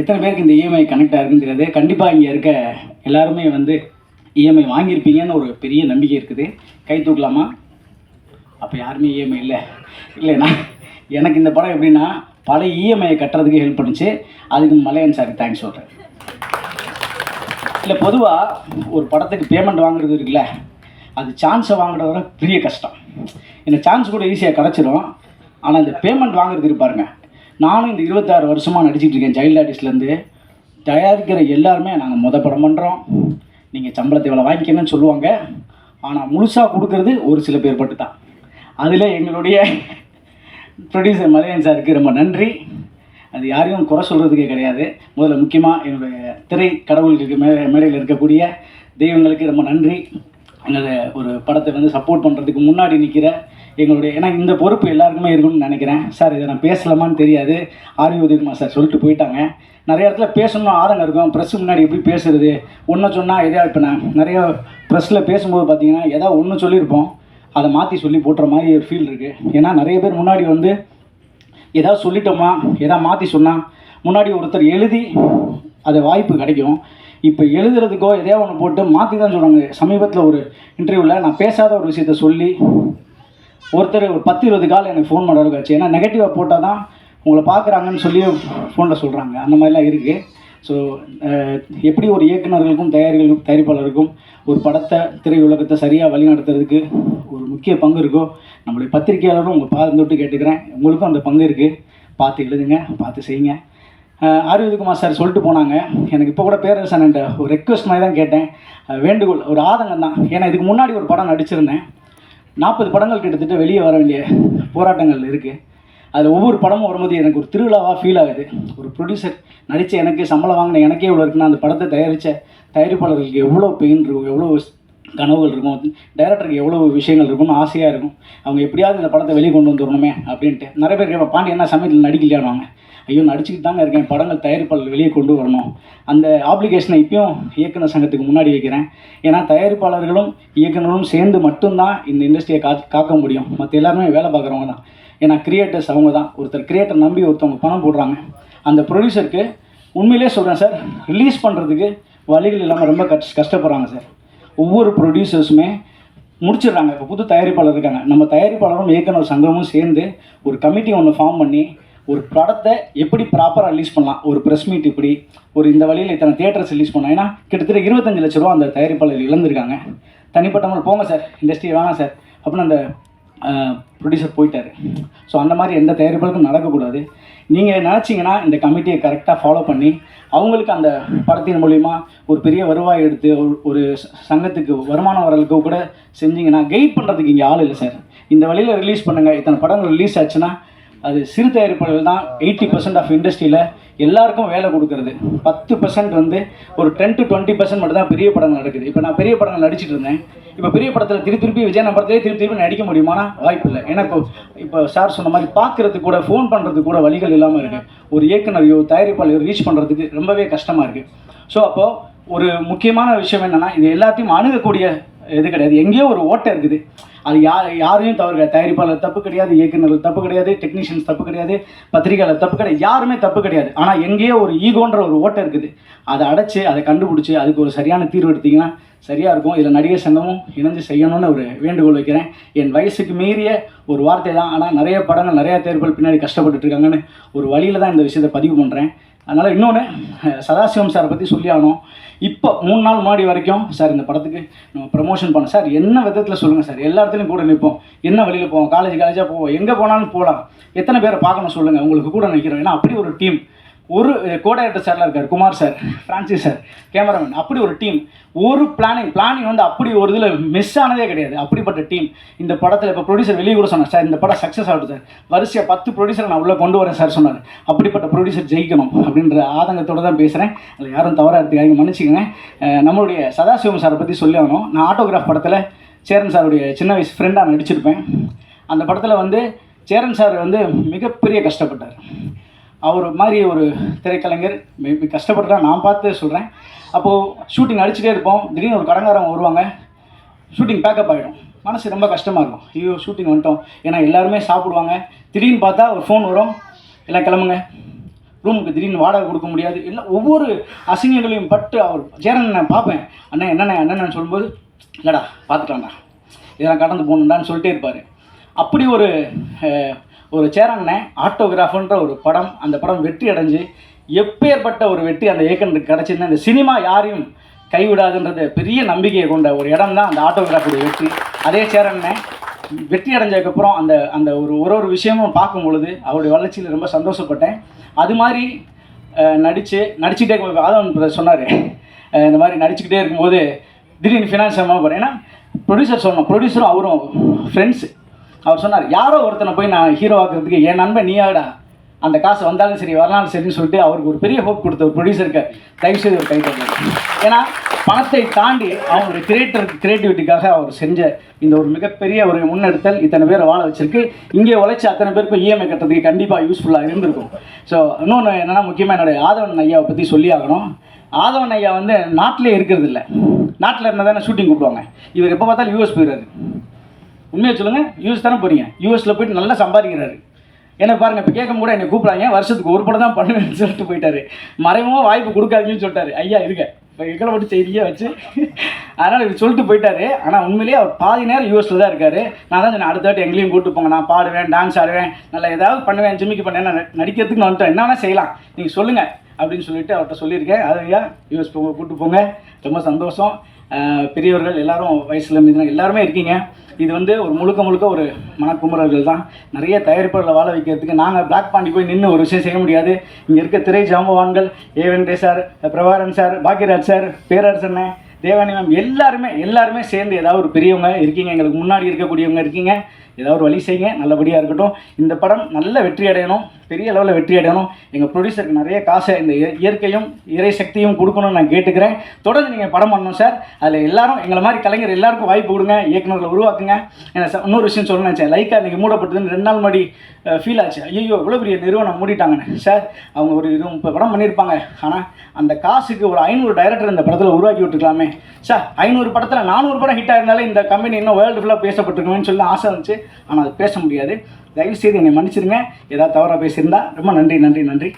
எத்தனை பேருக்கு இந்த இஎம்ஐ கனெக்ட் ஆகிருக்குன்னு தெரியாது. கண்டிப்பாக இங்கே இருக்க எல்லாருமே வந்து இஎம்ஐ வாங்கியிருப்பீங்கன்னு ஒரு பெரிய நம்பிக்கை இருக்குது. கை தூக்கலாமா? அப்போ யாருமே இஎம்ஐ இல்லை. இல்லைண்ணா எனக்கு இந்த படம் எப்படின்னா பல இஎம்ஐயை கட்டுறதுக்கு ஹெல்ப் பண்ணுச்சு. அதுக்கு மலையன் சார் தேங்க்ஸ் சொல்கிறேன் இல்லை பொதுவாக ஒரு படத்துக்கு பேமெண்ட் வாங்குறது இருக்குல்ல அது சான்ஸை வாங்குறது பெரிய கஷ்டம். இந்த சான்ஸ் கூட ஈஸியாக கிடச்சிரும். ஆனால் இந்த பேமெண்ட் வாங்குறது இருப்பாருங்க நானும் இந்த இருபத்தாறு வருஷமாக நடிச்சிட்டு இருக்கேன். சைல்டு ஆர்டிஸ்ட்லேருந்து தயாரிக்கிற எல்லாருமே நாங்கள் முத படம் பண்ணுறோம் நீங்கள் சம்பளத்தை இவ்வளோ வாங்கிக்கணும்னு சொல்லுவாங்க. ஆனால் முழுசாக கொடுக்கறது ஒரு சில பேர் மட்டும் தான் அதில் எங்களுடைய ப்ரொடியூசர் மலையன் சாருக்கு ரொம்ப நன்றி. அது யாரையும் குறை சொல்கிறதுக்கே கிடையாது. முதல்ல முக்கியமாக என்னுடைய திரை கடவுளுக்கு மே மேடையில் இருக்கக்கூடிய தெய்வங்களுக்கு ரொம்ப நன்றி. எங்களை ஒரு படத்தை வந்து சப்போர்ட் பண்ணுறதுக்கு முன்னாடி நிற்கிற எங்களுடைய ஏன்னா இந்த பொறுப்பு எல்லாருக்குமே இருக்கும்னு நினைக்கிறேன். சார் இதை நான் பேசலாமான்னு தெரியாது. ஆர்வி உதயகுமார் சார் சொல்லிட்டு போயிட்டாங்க. நிறைய இடத்துல பேசணும்னு ஆதங்கம் இருக்கும். ப்ரெஸ் முன்னாடி எப்படி பேசுறது? ஒன்று சொன்னால் எதையா இப்போ நான் நிறைய ப்ரெஸ்ஸில் பேசும்போது பார்த்தீங்கன்னா ஏதாவது ஒன்று சொல்லியிருப்போம். அதை மாற்றி சொல்லி போட்டுற மாதிரி ஒரு ஃபீல் இருக்குது ஏன்னா நிறைய பேர் முன்னாடி வந்து ஏதாவது சொல்லிட்டோமா எதாவது மாற்றி சொன்னால் முன்னாடி ஒருத்தர் எழுதி அது வாய்ப்பு கிடைக்கும். இப்போ எழுதுறதுக்கோ எதையோ ஒன்று போட்டு மாற்றி தான் சொல்கிறாங்க சமீபத்தில் ஒரு இன்டர்வியூவில் நான் பேசாத ஒரு விஷயத்த சொல்லி ஒருத்தர் ஒரு பத்து இருபது கால் எனக்கு ஃபோன் பண்ணுற அளவுக்கு ஆச்சு. ஏன்னா நெகட்டிவாக போட்டால் தான் உங்களை பார்க்குறாங்கன்னு சொல்லி ஃபோனில் சொல்கிறாங்க அந்த மாதிரிலாம் இருக்குது ஸோ எப்படி ஒரு இயக்குனர்களுக்கும் தயாரிகளுக்கும் தயாரிப்பாளருக்கும் ஒரு படத்தை திரையுலகத்தை சரியாக வழிநடத்துறதுக்கு ஒரு முக்கிய பங்கு இருக்கோ நம்மளுடைய பத்திரிகையாளரும் உங்கள் பாதம் தொட்டு கேட்டுக்கிறேன். உங்களுக்கும் அந்த பங்கு இருக்குது பார்த்து எழுதுங்க பார்த்து செய்யுங்க. ஆரோக்கியகுமார் சார் சொல்லிட்டு போனாங்க. எனக்கு இப்போ கூட பேரரசன்ட்ட ஒரு ரெக்வஸ்ட் மாதிரி தான் கேட்டேன். வேண்டுகோள் ஒரு ஆதங்கம் தான். ஏன்னா இதுக்கு முன்னாடி ஒரு படம் நடிச்சிருந்தேன். நாற்பது படங்கள் கிட்டத்தட்ட வெளியே வர வேண்டிய போராட்டங்கள் இருக்குது அதில் ஒவ்வொரு படமும் வரும்போது எனக்கு ஒரு திருவிழாவாக ஃபீல் ஆகுது. ஒரு ப்ரொடியூசர் நடித்த எனக்கு சம்பளம் வாங்கின எனக்கே இவ்வளோ இருக்குன்னா அந்த படத்தை தயாரித்த தயாரிப்பாளர்களுக்கு எவ்வளோ பெயின் இருக்கும் எவ்வளோ கனவுகள் இருக்கும். டைரக்டருக்கு எவ்வளோ விஷயங்கள் இருக்கும்னு ஆசையாக இருக்கும். அவங்க எப்படியாவது இந்த படத்தை வெளியே கொண்டு வந்துடணுமே அப்படின்ட்டு. நிறைய பேர் கேட்பா பாண்டி என்ன சமயத்தில் நடிக்கலையானுவாங்க ஐயோ நடிச்சுக்கிட்டு தாங்க இருக்கேன். படங்கள் தயாரிப்பாளர் வெளியே கொண்டு வரணும். அந்த ஆப்ளிகேஷனை இப்பயும் இயக்குனர் சங்கத்துக்கு முன்னாடி வைக்கிறேன். ஏன்னா தயாரிப்பாளர்களும் இயக்குனரும் சேர்ந்து மட்டும்தான் இந்த இண்டஸ்ட்ரியை கா காக்க முடியும். மற்ற எல்லாருமே வேலை பார்க்குறவங்க தான். ஏன்னா கிரியேட்டர்ஸ் அவங்க தான். ஒருத்தர் கிரியேட்டர் நம்பி ஒருத்தவங்க பணம் போடுறாங்க. அந்த ப்ரொடியூசருக்கு உண்மையிலே சொல்கிறேன் சார் ரிலீஸ் பண்ணுறதுக்கு வழிகள் இல்லாமல் ரொம்ப கஷ் கஷ்டப்படுறாங்க சார். ஒவ்வொரு ப்ரொடியூசர்ஸுமே முடிச்சிடுறாங்க. இப்போ புது தயாரிப்பாளர் இருக்காங்க. நம்ம தயாரிப்பாளரும் இயக்குனர் சங்கமும் சேர்ந்து ஒரு கமிட்டி ஒன்று ஃபார்ம் பண்ணி ஒரு படத்தை எப்படி ப்ராப்பராக ரிலீஸ் பண்ணலாம்? ஒரு ப்ரெஸ் மீட் இப்படி ஒரு இந்த வழியில் இத்தனை தேட்டர்ஸ் ரிலீஸ் பண்ணலாம்? ஏன்னா கிட்டத்தட்ட இருபத்தஞ்சு லட்ச ரூபா அந்த தயாரிப்பாளர் இழந்திருக்காங்க. தனிப்பட்டவங்க போங்க சார் இண்டஸ்ட்ரி வேணாம் சார். அப்படின்னு அந்த ப்ரொடியூசர் போயிட்டாரு. ஸோ அந்த மாதிரி எந்த தயாரிப்புகளுக்கும் நடக்கக்கூடாது. நீங்கள் நினச்சிங்கன்னா இந்த கமிட்டியை கரெக்டாக ஃபாலோ பண்ணி அவங்களுக்கு அந்த படத்தின் மூலிமா ஒரு பெரிய வருவாய் எடுத்து ஒரு- ஒரு சங்கத்துக்கு வருமானம் வரலுக்கு கூட செஞ்சீங்கன்னா கைட் பண்ணுறதுக்கு இங்கே ஆள் இல்லை சார் இந்த வழியில் ரிலீஸ் பண்ணுங்கள் இத்தனை படங்கள் ரிலீஸ் ஆச்சுன்னா அது சிறு தயாரிப்பாளர்கள் தான் எயிட்டி பர்சன்ட் ஆஃப் இண்டஸ்ட்ரியில் எல்லாருக்கும் வேலை கொடுக்கறது. பத்து பர்சன்ட் வந்து ஒரு டென் டு டுவெண்ட்டி பர்சன்ட் மட்டும் தான் பெரிய படங்கள் நடக்குது. இப்போ நான் பெரிய படங்கள் நடிச்சிட்டு இருந்தேன். இப்போ பெரிய படத்தில் திருப்பி திருப்பி விஜய் படத்திலே திருப்பி திருப்பி நடிக்க முடியுமானா வாய்ப்பு இல்லை. ஏன்னா இப்போ இப்போ சார் சொன்ன மாதிரி பார்க்கறதுக்கு கூட ஃபோன் பண்ணுறதுக்கு கூட வழிகள் இல்லாமல் இருக்குது ஒரு இயக்குனரையோ தயாரிப்பாளையோ ரீச் பண்ணுறதுக்கு ரொம்பவே கஷ்டமாக இருக்குது ஸோ அப்போது ஒரு முக்கியமான விஷயம் என்னென்னா இது எல்லாத்தையும் அணுகக்கூடிய இது கிடையாது. எங்கேயோ ஒரு ஓட்டை இருக்குது. அது யார் யாரையும் தவறு கிடையாது. தயாரிப்பாளர் தப்பு கிடையாது இயக்குநர்கள் தப்பு கிடையாது டெக்னீஷியன்ஸ் தப்பு கிடையாது பத்திரிகையாளர் தப்பு கிடையாது யாருமே தப்பு கிடையாது. ஆனால் எங்கேயோ ஒரு ஈகோன்ற ஒரு ஓட்டை இருக்குது. அதை அடைச்சி அதை கண்டுபிடிச்சி அதுக்கு ஒரு சரியான தீர்வு எடுத்திங்கன்னா சரியாக இருக்கும். இதில் நடிகர் சங்கமும் இணைஞ்சு செய்யணும்னு ஒரு வேண்டுகோள் வைக்கிறேன். என் வயசுக்கு மீறிய ஒரு வார்த்தை தான் ஆனால் நிறைய படங்கள் நிறைய தேர்வுகள் பின்னாடி கஷ்டப்பட்டுட்டு இருக்காங்கன்னு ஒரு வழியில் தான் இந்த விஷயத்தை பதிவு பண்ணுறேன் அதனால் இன்னொன்று சதாசிவம் சாரை பற்றி சொல்லி ஆகணும். இப்போ மூணு நாள் முன்னாடி வரைக்கும் சார் இந்த படத்துக்கு நம்ம ப்ரமோஷன் பண்ண சார் என்ன விதத்தில் சொல்லுங்கள் சார்? எல்லா இடத்துலையும் கூட நிற்போம் என்ன வழியில் போவோம்? காலேஜ் காலேஜாக போவோம். எங்கே போனாலும் போகலாம் எத்தனை பேரை பார்க்கணும் சொல்லுங்கள் உங்களுக்கு கூட நிற்கிறோம் ஏன்னா அப்படி ஒரு டீம் ஒரு கோடைரக்டர் சார்லாம் இருக்கார் Kumar sir Francis sir cameraman அப்படி ஒரு டீம் ஒரு பிளானிங் பிளானிங் வந்து அப்படி ஒரு இதில் மிஸ் ஆனதே கிடையாது. அப்படிப்பட்ட டீம் இந்த படத்தில் இப்போ ப்ரொடியூசர் வெளியே கூட சொன்னார் சார் இந்த படம் சக்ஸஸ் ஆகுது சார். வரிசையாக பத்து ப்ரொடியூசர் நான் உள்ளே கொண்டு வரேன் சார் சொன்னார். அப்படிப்பட்ட ப்ரொடியூசர் ஜெயிக்கணும் அப்படின்ற ஆதங்கத்தோடு தான் பேசுகிறேன் அதில் யாரும் தவறாக எடுத்துக்காங்க மன்னிச்சிக்கங்க. நம்மளுடைய சதாசிவம் சாரை பற்றி சொல்லி ஆகணும். நான் ஆட்டோகிராஃப் படத்தில் சேரன் சாருடைய சின்ன வயசு ஃப்ரெண்டாக நடிச்சிருப்பேன். அந்த படத்தில் வந்து சேரன் சார் வந்து மிகப்பெரிய கஷ்டப்பட்டார். அவர் மாதிரி ஒரு திரைக்கலைஞர் மிக கஷ்டப்பட்டு நான் பார்த்து சொல்கிறேன் அப்போது ஷூட்டிங் அடிச்சுட்டே இருப்போம். திடீர்னு ஒரு கடங்காரங்க வருவாங்க. ஷூட்டிங் பேக்கப் ஆகிடும் மனசு ரொம்ப கஷ்டமாக இருக்கும். ஐயோ ஷூட்டிங் வந்துட்டோம். ஏன்னா எல்லாருமே சாப்பிடுவாங்க. திடீர்னு பார்த்தா ஒரு ஃபோன் வரும். எல்லாம் கிளம்புங்க. ரூமுக்கு திடீர்னு வாடகை கொடுக்க முடியாது. இல்லை ஒவ்வொரு அசிங்கங்களையும் பட்டு அவர் சேரன் நான் பார்ப்பேன். அண்ணன் என்னண்ணே அண்ணன் சொல்லும்போது இல்லைடா பார்த்துக்கலாம்டா. இதெல்லாம் கடந்து போகணுண்டான்னு சொல்லிட்டே இருப்பார். அப்படி ஒரு ஒரு சேரண்ணன் ஆட்டோகிராஃபுன்ற ஒரு படம் அந்த படம் வெற்றி அடைஞ்சு எப்பேற்பட்ட ஒரு வெற்றி அந்த இயக்குனருக்கு கிடச்சிருந்தா இந்த சினிமா யாரையும் கைவிடாதுன்றது பெரிய நம்பிக்கையை கொண்ட ஒரு இடம் தான் அந்த ஆட்டோகிராஃபுடைய வெற்றி. அதே சேரண்ணன் வெற்றி அடைஞ்சதுக்கப்புறம் அந்த அந்த ஒரு ஒரு ஒரு விஷயமும் பார்க்கும் பொழுது அவருடைய வளர்ச்சியில் ரொம்ப சந்தோஷப்பட்டேன். அது மாதிரி நடித்து நடிச்சுட்டே ஆதவன் சொன்னார். இந்த மாதிரி நடிச்சுக்கிட்டே இருக்கும்போது திடீர்னு ஃபினான்ஸ் போகிறேன் ஏன்னா ப்ரொடியூசர் சொன்னோம் ப்ரொடியூசரும் அவரும் ஃப்ரெண்ட்ஸு அவர் சொன்னார் யாரோ ஒருத்தனை போய் நான் ஹீரோ ஆக்குறதுக்கு என் நண்பன் நீயாடா? அந்த காசு வந்தாலும் சரி வரலாலும் சரின்னு சொல்லிட்டு அவருக்கு ஒரு பெரிய ஹோப் கொடுத்த ஒரு ப்ரொடியூசருக்கு தயவு செய்து ஒரு கை ஏன்னா பணத்தை தாண்டி அவங்களுடைய கிரியேட்டர் கிரியேட்டிவிட்டிக்காக அவர் செஞ்ச இந்த ஒரு மிகப்பெரிய ஒரு முன்னெடுத்தல் இத்தனை பேரை வாழ வச்சிருக்கு. இங்கே உழைச்சி அத்தனை பேருக்கும் இஎம்ஐ கட்டுறதுக்கு கண்டிப்பாக யூஸ்ஃபுல்லாக இருந்திருக்கும். ஸோ இன்னொன்று என்னென்னா முக்கியமாக என்னுடைய ஆதவன் ஐயாவை பற்றி சொல்லி ஆகணும். ஆதவன் ஐயா வந்து நாட்டிலே இருக்கிறது இல்லை நாட்டில் இருந்தால் தானே ஷூட்டிங் கூப்பிடுவாங்க. இவர் எப்போ பார்த்தாலும் யூஎஸ் போயிடுறாரு உண்மையை சொல்லுங்கள் யூஎஸ் தானே போறீங்க. யூஎஸில் போயிட்டு நல்லா சம்பாதிக்கிறாரு. என்ன பாருங்க இப்போ கேட்கும் கூட என்னை கூப்பிடாங்க வருஷத்துக்கு ஒரு படம் தான் பண்ணுவேன்னு சொல்லிட்டு போயிட்டாரு. மறைமுகம் வாய்ப்பு கொடுக்காதீங்கன்னு சொல்லிட்டாரு. ஐயா இருக்க இப்போ எங்களை மட்டும் செய்தியே வச்சு. அதனால் இவர் சொல்லிட்டு போயிட்டாரு. ஆனால் உண்மையிலேயே அவர் பாதி நேரம் யூஎஸில் தான் இருக்கார். நான் தான் சொன்னேன் அடுத்த வாட்டி எங்களையும் கூட்டு போங்க. நான் பாடுவேன் டான்ஸ் ஆடுவேன். நல்லா ஏதாவது பண்ணுவேன் ஜிம்மிக்கு பண்ணேன் நான் நடிக்கிறதுக்கு நான் வந்துட்டேன். என்ன வேணால் செய்யலாம். நீங்கள் சொல்லுங்கள் அப்படின்னு சொல்லிட்டு அவர்கிட்ட சொல்லியிருக்கேன். அது ஐயா யூஎஸ் போங்க கூப்பிட்டு போங்க. ரொம்ப சந்தோஷம். பெரியவர்கள் எல்லாரும் வயசில் மீதினா எல்லாருமே இருக்கீங்க. இது வந்து ஒரு முழுக்க முழுக்க ஒரு மனக்குமுறல்கள் தான் நிறைய தயாரிப்பாளர்களை வாழ வைக்கிறதுக்கு நாங்கள் பிளாக் பாண்டி போய் நின்று ஒரு விஷயம் செய்ய முடியாது. இங்கே இருக்க திரை ஜாம்பவான்கள் A Venkatesh sir Prabhakaran sir Bhagyaraj sir பேரரசண்ணே Devayani ma'am எல்லாருமே எல்லாருமே சேர்ந்து ஏதாவது ஒரு பெரியவங்க இருக்கீங்க எங்களுக்கு முன்னாடி இருக்கக்கூடியவங்க இருக்கீங்க ஏதாவது ஒரு வழி செய்யுங்க நல்லபடியாக இருக்கட்டும். இந்த படம் நல்ல வெற்றி அடையணும் பெரிய லெவலில் வெற்றி அடையணும். எங்கள் ப்ரொடியூசருக்கு நிறைய காசை இந்த இயற்கையும் இறை சக்தியும் கொடுக்கணும்னு நான் கேட்டுக்கிறேன். தொடர்ந்து நீங்கள் படம் பண்ணணும் சார் அதில் எல்லாரும் எங்களை மாதிரி கலைஞர் எல்லாருக்கும் வாய்ப்பு கொடுங்க இயக்குநர்களை உருவாக்குங்க. ஏன்னா சார் இன்னொரு விஷயம் சொல்லணும்னு நினச்சேன். லைக்காக இன்றைக்கி மூடப்பட்டதுன்னு ரெண்டு நாள் முன்னாடி ஃபீல் ஆச்சு. ஐயோ இவ்வளோ பெரிய நிறுவனம் மூடிட்டாங்கன்னு. சார் அவங்க ஒரு இது முப்பது படம் பண்ணியிருப்பாங்க ஆனால் அந்த காசுக்கு ஒரு ஐநூறு டைரக்டர் இந்த படத்தில் உருவாக்கி விட்டுருக்கலாமே சார் ஐநூறு படத்தில் நானூறு படம் ஹிட் ஆயிருந்தாலே இந்த கம்பெனி இன்னும் வேர்ல்டு ஃபுல்லாக பேசப்பட்டுருக்கணும்னு சொல்லி ஆசை இருந்துச்சு. ஆனால் அது பேச முடியாது. தயவுசெய்து என்னை மன்னிச்சிருங்க. ஏதாவது தவறாக பேசியிருந்தா ரொம்ப நன்றி நன்றி நன்றி.